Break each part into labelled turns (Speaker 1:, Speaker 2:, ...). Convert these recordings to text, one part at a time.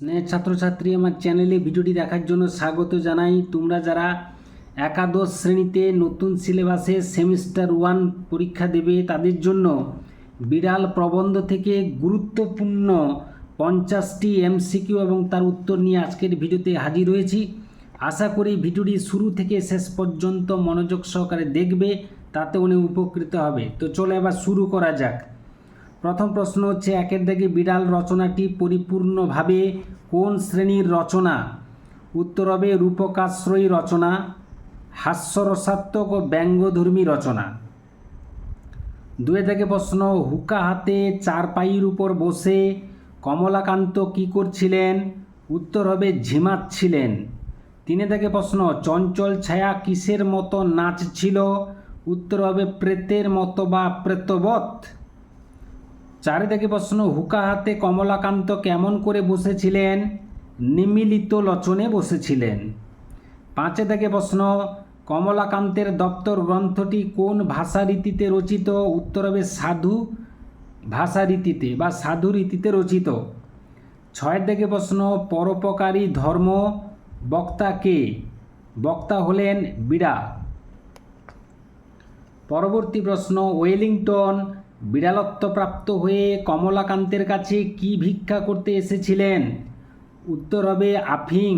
Speaker 1: স্নেহ ছাত্রছাত্রী, আমার চ্যানেলে ভিডিওটি দেখার জন্য স্বাগত জানাই। তোমরা যারা একাদশ শ্রেণীতে নতুন সিলেবাসে সেমিস্টার ওয়ান পরীক্ষা দেবে, তাদের জন্য বিড়াল প্রবন্ধ থেকে গুরুত্বপূর্ণ পঞ্চাশটি এমসিকিউ এবং তার উত্তর নিয়ে আজকের ভিডিওতে হাজির হয়েছি। আশা করি ভিডিওটি শুরু থেকে শেষ পর্যন্ত মনোযোগ সহকারে দেখবে, তাতে উনি উপকৃত হবে। তো চলো এবার শুরু করা যাক। প্রথম প্রশ্ন হচ্ছে, একের দিকে বিড়াল রচনাটি পরিপূর্ণভাবে কোন শ্রেণির রচনা? উত্তর হবে রূপকাশ্রয়ী রচনা, হাস্যরসাত্মক ও ব্যঙ্গধর্মী রচনা। দুয়ে থেকে প্রশ্ন, হুকা হাতে চারপাইয়ের উপর বসে কমলাকান্ত কি করছিলেন? উত্তর হবে ঝিমাচ্ছিলেন। তিনে থেকে প্রশ্ন, চঞ্চল ছায়া কিসের মতো নাচছিল? উত্তর হবে প্রেতের মতো বা প্রেতবৎ? চারি থেকে প্রশ্ন, হুকা হাতে কমলাকান্ত কেমন করে বসেছিলেন? নিমিলিত লচনে বসেছিলেন। পাঁচে থেকে প্রশ্ন, কমলাকান্তের দপ্তর গ্রন্থটি কোন ভাষারীতিতে রচিত? উত্তর হবে সাধু ভাষারীতিতে বা সাধু রীতিতে রচিত। ছয়ের থেকে প্রশ্ন, পরোপকারী ধর্ম বক্তা কে? বক্তা হলেন বিড়া। পরবর্তী প্রশ্ন, ওয়েলিংটন বিড়ালত্বপ্রাপ্ত হয়ে কমলাকান্তের কাছে কি ভিক্ষা করতে এসেছিলেন? উত্তর হবে আফিং।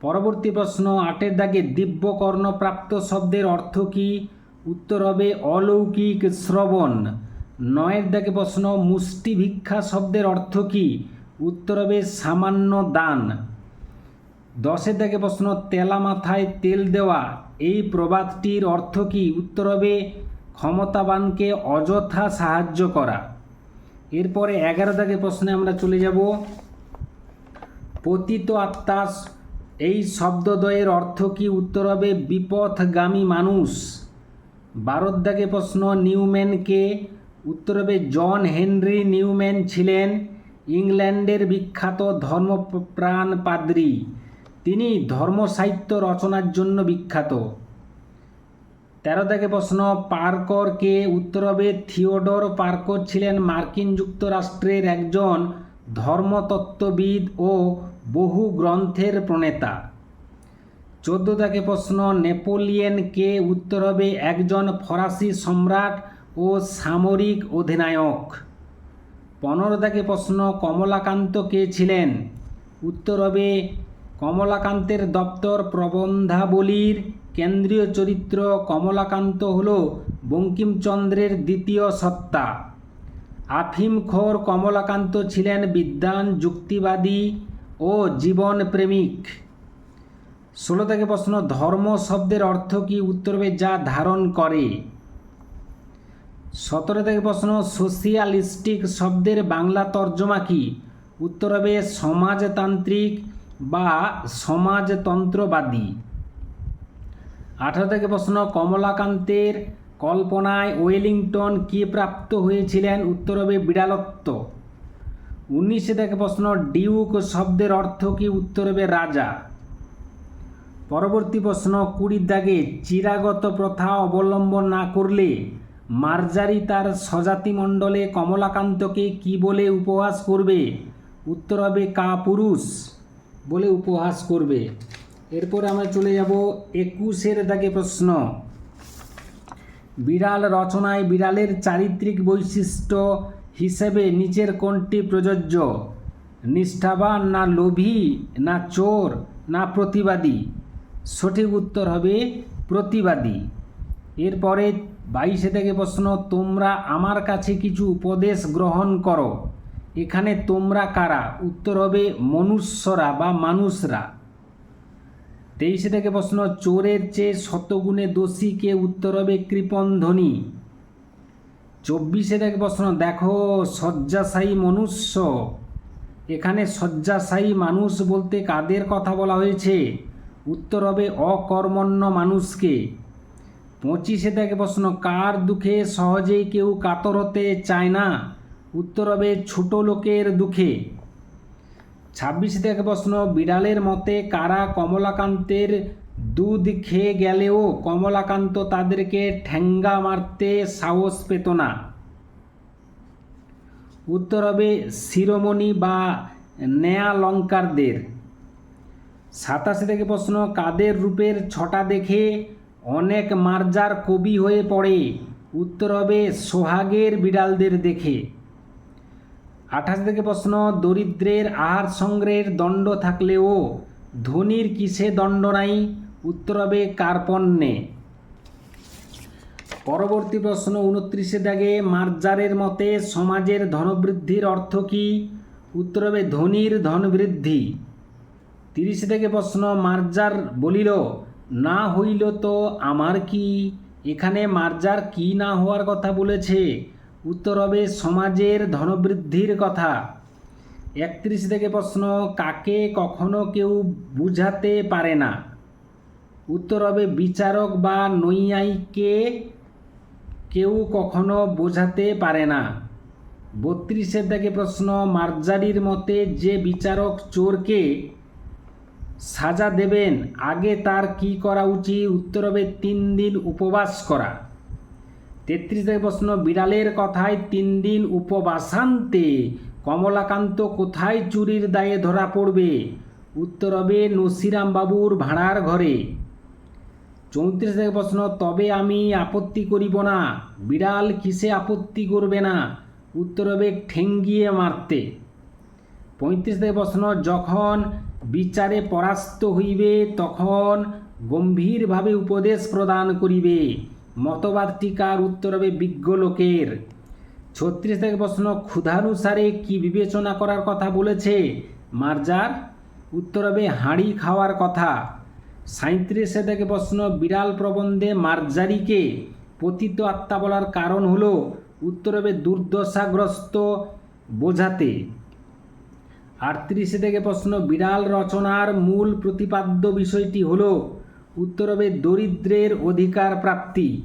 Speaker 1: পরবর্তী প্রশ্ন, আটের দাগে দিব্যকর্ণপ্রাপ্ত শব্দের অর্থ কী? উত্তর হবে অলৌকিক শ্রবণ। নয়ের দাগে প্রশ্ন, মুষ্টি ভিক্ষা শব্দের অর্থ কী? উত্তর হবে সামান্য দান। দশের দাগে প্রশ্ন তেলা মাথায় তেল দেওয়া, এই প্রবাদটির অর্থ কী? উত্তর হবে ক্ষমতাবানকে অযথা সাহায্য করা। এরপরে এগারো দাগে প্রশ্নে আমরা চলে যাব। পতিত আত্মা এই শব্দদ্বয়ের অর্থ কী? উত্তর হবে, বিপথগামী মানুষ। বারোর দাগে প্রশ্ন, নিউম্যানকে, উত্তর হবে, জন হেনরি নিউম্যান ছিলেন ইংল্যান্ডের বিখ্যাত ধর্মপ্রাণ পাদ্রী। তিনি ধর্মসাহিত্য রচনার জন্য বিখ্যাত। তেরো থেকে প্রশ্ন পার্কর কে উত্তর হবে থিওডর। পার্কর ছিলেন মার্কিন যুক্তরাষ্ট্রের একজন ধর্মতত্ত্ববিদ ও বহু গ্রন্থের প্রণেতা। চোদ্দ থেকে প্রশ্ন নেপোলিয়ন কে উত্তর হবে একজন ফরাসি সম্রাট ও সামরিক অধিনায়ক। পনেরো থেকে প্রশ্ন কমলাকান্ত কে ছিলেন উত্তর হবে কমলাকান্তের দপ্তর প্রবন্ধাবলীর কেন্দ্রীয় চরিত্র কমলাকান্ত হল বঙ্কিমচন্দ্রের দ্বিতীয় সত্তা। আফিমখোর কমলাকান্ত ছিলেন বিদ্বান, যুক্তিবাদী ও জীবন প্রেমিক। ষোলো থেকে প্রশ্ন, ধর্ম শব্দের অর্থ কি? উত্তর হবে যা ধারণ করে। সতেরো থেকে প্রশ্ন, সোশিয়ালিস্টিক শব্দের বাংলা তর্জমা কি? উত্তর হবে সমাজতান্ত্রিক বা সমাজতন্ত্রবাদী। আঠারো থেকে প্রশ্ন, কমলাকান্তের কল্পনায় ওয়েলিংটন কি প্রাপ্ত হয়েছিলেন? উত্তর হবে বিড়ালত্ব। উনিশে থেকে প্রশ্ন, ডিউক শব্দের অর্থ কি? উত্তর হবে রাজা। পরবর্তী প্রশ্ন, কুড়ির দাগে চিরাগত প্রথা অবলম্বন না করলে মার্জারি তার স্বজাতিমণ্ডলে কমলাকান্তকে কি বলে উপহাস করবে? উত্তর হবে কা পুরুষ বলে উপহাস করবে। এরপর আমরা চলে যাব একুশের দাগে প্রশ্ন। বিড়াল রচনায় বিড়ালের চারিত্রিক বৈশিষ্ট্য হিসেবে নিচের কোনটি প্রযোজ্য? নিষ্ঠাবান না লোভী, না চোর, না প্রতিবাদী? সঠিক উত্তর হবে প্রতিবাদী। এরপরে বাইশে থেকে প্রশ্ন, তোমরা আমার কাছে কিছু উপদেশ গ্রহণ করো। এখানে তোমরা কারা? উত্তর হবে মনুষ্যরা বা মানুষরা। তেইশে থেকে প্রশ্ন, চোরের চেয়ে শতগুণে দোষীকে উত্তর হবে কৃপন ধ্বনি চব্বিশে থেকে প্রশ্ন, দেখো শয্যাশায়ী মনুষ্য। এখানে শয্যাশায়ী মানুষ বলতে কাদের কথা বলা হয়েছে? উত্তর হবে অকর্মণ্য মানুষকে। পঁচিশে থেকে প্রশ্ন, কার দুঃখে সহজেই কেউ কাতর হতে চায় না? উত্তর হবে ছোট লোকের দুঃখে। ছাব্বিশে থেকে প্রশ্ন, বিড়ালের মতে কারা কমলাকান্তের দুধ খেয়ে গেলেও কমলাকান্ত তাদেরকে ঠ্যাঙ্গা মারতে সাহস পেত না? উত্তর হবে শিরোমণি বা ন্যায়ালঙ্কারদের। সাতাশে থেকে প্রশ্ন, কাদের রূপের ছটা দেখে অনেক মার্জার কবি হয়ে পড়ে? উত্তর হবে সোহাগের বিড়ালদের দেখে। আঠাশ থেকে প্রশ্ন, দরিদ্রের আহার সংগ্রহের দণ্ড থাকলেও ধনির কিসে দণ্ড নাই? উত্তর হবে কার্পণ্যে পরবর্তী প্রশ্ন, উনত্রিশে দাগে মার্জারের মতে সমাজের ধনবৃদ্ধির অর্থ কী? উত্তর হবে ধনির ধনবৃদ্ধি। তিরিশে থেকে প্রশ্ন, মার্জার বলিল, না হইল তো আমার কি? এখানে মার্জার কি না হওয়ার কথা বলেছে। উত্তর হবে সমাজের ধনবৃদ্ধির কথা। একত্রিশ থেকে প্রশ্ন, কাকে কখনো কেউ বুঝাতে পারে না। উত্তর হবে বিচারক বা নৈয়াইকে কেউ কখনো বোঝাতে পারে না। বত্রিশের থেকে প্রশ্ন, মার্জারির মতে যে বিচারক চোরকে সাজা দেবেন, আগে তার কি করা উচিত? উত্তর হবে তিন দিন উপবাস করা। তেত্রিশ থেকে প্রশ্ন, বিড়ালের কথায় তিন দিন উপবাসান্তে, কমলাকান্ত কোথায় চুরির দায়ে ধরা পড়বে? উত্তর হবে বাবুর ভাড়ার ঘরে। চৌত্রিশ থেকে প্রশ্ন, তবে আমি আপত্তি করিব না, বিড়াল কিসে আপত্তি করবে না? উত্তর হবে ঠেঙ্গিয়ে মারতে। পঁয়ত্রিশ থেকে প্রশ্ন, যখন বিচারে পরাস্ত হইবে, তখন গম্ভীরভাবে উপদেশ প্রদান করিবে। মতবাদ টিকার উত্তর হবে বিজ্ঞ লোকের। ছত্রিশ থেকে প্রশ্ন, ক্ষুধানুসারে কি বিবেচনা করার কথা বলেছে? মার্জার, উত্তর হবে হাঁড়ি খাওয়ার কথা। সাঁত্রিশে থেকে প্রশ্ন, বিড়াল প্রবন্ধে মার্জারিকে পতিত আত্মা বলার কারণ হলো, উত্তর হবে দুর্দশাগ্রস্ত বোঝাতে। আটত্রিশে থেকে প্রশ্ন, বিড়াল রচনার মূল প্রতিপাদ্য বিষয়টি হলো উত্তর হবে দরিদ্রের অধিকার প্রাপ্তি।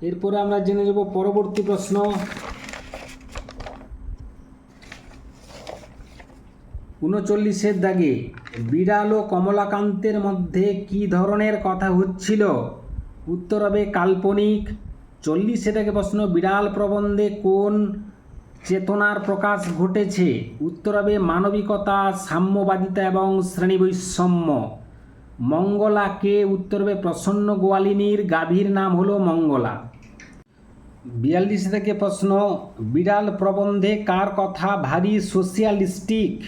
Speaker 1: এরপরে আমরা জেনে যাব পরবর্তী প্রশ্ন। উনচল্লিশের দাগে বিড়াল ও কমলাকান্তের মধ্যে কি ধরনের কথা হচ্ছিল? উত্তর হবে কাল্পনিক। চল্লিশে থেকে প্রশ্ন, বিড়াল প্রবন্ধে কোন চেতনার প্রকাশ ঘটেছে? উত্তর হবে মানবিকতা, সাম্যবাদিতা এবং শ্রেণি বৈষম্য মঙ্গলাকে উত্তর হবে প্রসন্ন গোয়ালিনীর? গাভীর নাম হলো মঙ্গলা। বিয়াল্লিশ থেকে প্রশ্ন, বিড়াল প্রবন্ধে কার কথা ভারী সোশিয়ালিস্টিক?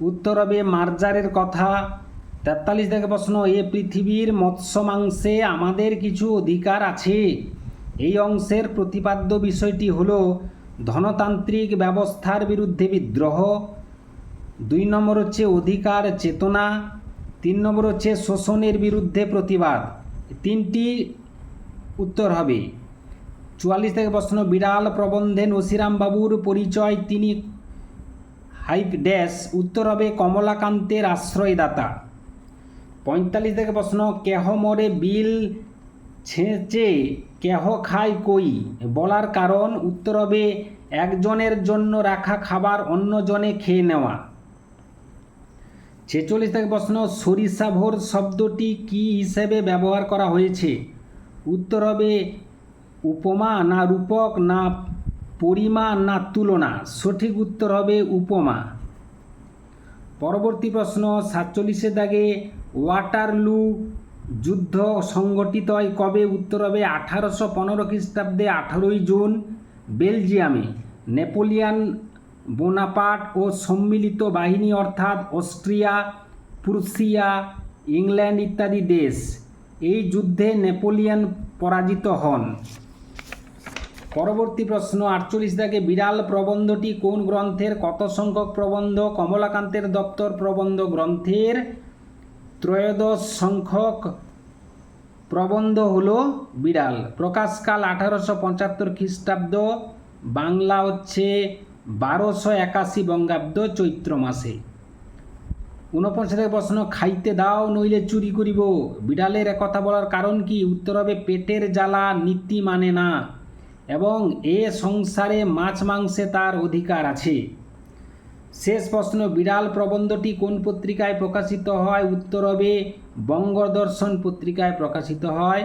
Speaker 1: উত্তর হবে মার্জারের কথা। তেতাল্লিশ থেকে প্রশ্ন, এ পৃথিবীর মৎস্য মাংসে আমাদের কিছু অধিকার আছে? এই অংশের প্রতিপাদ্য বিষয়টি হল ধনতান্ত্রিক ব্যবস্থার বিরুদ্ধে বিদ্রোহ। দুই নম্বর হচ্ছে অধিকার চেতনা তিন নম্বর হচ্ছে শোষণের বিরুদ্ধে প্রতিবাদ। তিনটি উত্তর হবে। চুয়াল্লিশ থেকে প্রশ্ন, বিড়াল প্রবন্ধে নসিরাম বাবুর পরিচয় তিনি হাইপ ড্যাশ। উত্তর হবে, কমলাকান্তের আশ্রয়দাতা। পঁয়তাল্লিশ থেকে প্রশ্ন, কেহ মরে বিল ছেঁচে, কেহ খায় কই? বলার কারণ, উত্তর হবে, একজনের জন্য রাখা খাবার অন্যজনে খেয়ে নেওয়া। ছেচল্লিশ থেকে প্রশ্ন সরিষাভোর শব্দটি কি হিসেবে ব্যবহার করা হয়েছে? উত্তর হবে, উপমা না রূপক না পরিমাণ না তুলনা। সঠিক উত্তর হবে উপমা। পরবর্তী প্রশ্ন, সাতচল্লিশের দাগে ওয়াটারলু যুদ্ধ সংগঠিত হয় কবে? উত্তর হবে, আঠারোশো পনেরো খ্রিস্টাব্দে আঠারোই জুন, বেলজিয়ামে। নেপোলিয়ান বোনাপার্ট ও সম্মিলিত বাহিনী অর্থাৎ অস্ট্রিয়া, প্রুসিয়া, ইংল্যান্ড ইত্যাদি দেশ। এই যুদ্ধে নেপোলিয়ান পরাজিত হন। পরবর্তী প্রশ্ন, আটচল্লিশ দাগে বিড়াল প্রবন্ধটি কোন গ্রন্থের, কত সংখ্যক প্রবন্ধ, কমলাকান্তের দপ্তর প্রবন্ধ গ্রন্থের ত্রয়োদশ সংখ্যক প্রবন্ধ হল বিড়াল। প্রকাশকাল আঠারোশো পঁচাত্তর খ্রিস্টাব্দ, বাংলা হচ্ছে বারোশো একাশি বঙ্গাব্দ চৈত্র মাসে। ঊনপঞ্চাশের প্রশ্ন, খাইতে দাও, নইলে চুরি করিব। বিড়ালের কথা বলার কারণ কি? উত্তর হবে, পেটের জ্বালা নীতি মানে না এবং এ সংসারে মাছ মাংসে তার অধিকার আছে। শেষ প্রশ্ন, বিড়াল প্রবন্ধটি কোন পত্রিকায় প্রকাশিত হয়? উত্তর হবে, বঙ্গদর্শন পত্রিকায় প্রকাশিত হয়।